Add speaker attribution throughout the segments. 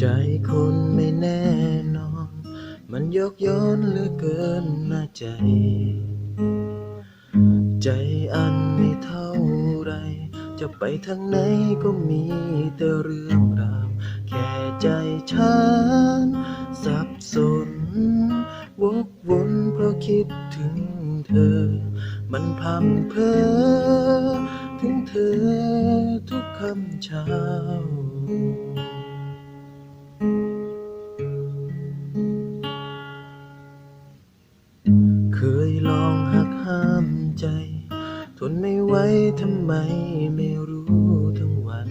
Speaker 1: ใจคนไม่แน่นอน มันยกย้อนเหลือเกินน่าใจ ใจอันไม่เท่าไร จะไปทางไหนก็มีแต่เรื่องราวแค่ใจฉันสับสน วกวนเพราะคิดถึงเธอ มันพำเพอถึงเธอทุกคำเช้า ทนไม่ไหวทำไมไม่รู้ทั้งวัน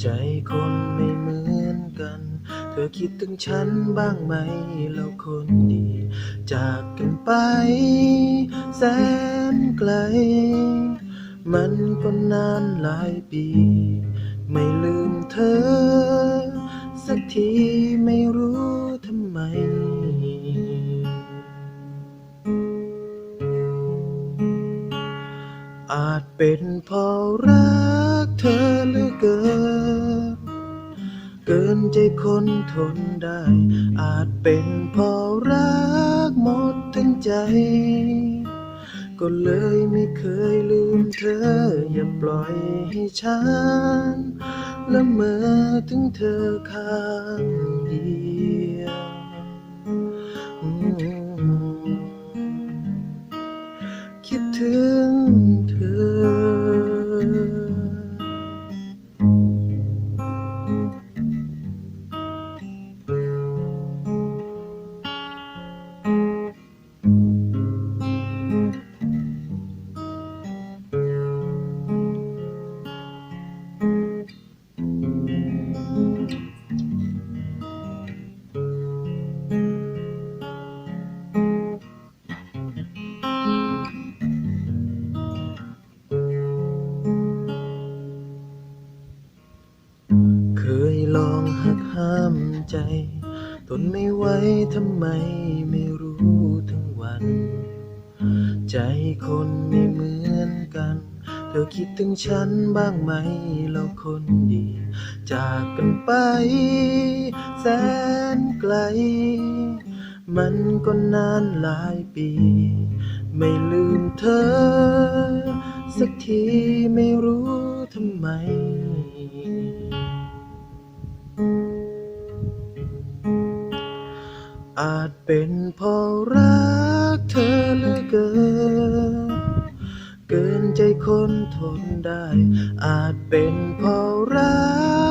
Speaker 1: ใจคนไม่เหมือนกัน เธอคิดถึงฉันบ้างไหมแล้วคนดี จากกันไป แสนไกล มันก็นานหลายปี ไม่ลืมเธอ สักทีไม่รู้ เป็นเพราะรักเธอเหลือเกิน เกินใจคนทนได้ อาจเป็นเพราะรักหมดทั้งใจ ก็เลยไม่เคยลืมเธอ อย่าปล่อยให้ฉันละเมอถึงเธอข้างเดียว ลองหักห้ามใจ ทนไม่ไหวทำไมไม่รู้ทั้งวัน ใจคนไม่เหมือนกัน เธอคิดถึงฉันบ้างไหมแล้วคนดี จากกันไป แสนไกล มันก็นานหลายปี ไม่ลืมเธอ สักทีไม่รู้ทำไม อาจเป็นเพราะรักเธอเหลือเกิน เกินใจคนทนได้ อาจเป็นเพราะรั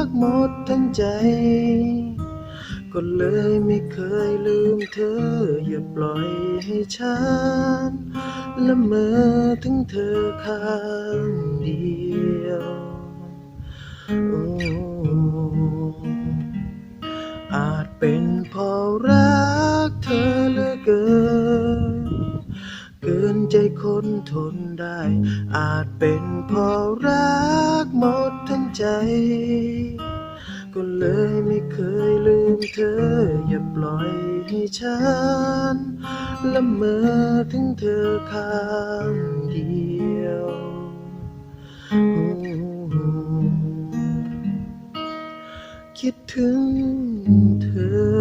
Speaker 1: กหมดทั้งใจ ก็เลยไม่เคยลืมเธอ อย่าปล่อยให้ฉันละเมอถึงเธอข้างเดียว ทนได้ อาจเป็นเพราะรักหมดทั้งใจ ก็เลยไม่เคยลืมเธอ อย่าปล่อยให้ฉันละเมอถึงเธอข้างเดียวคิดถึงเธอ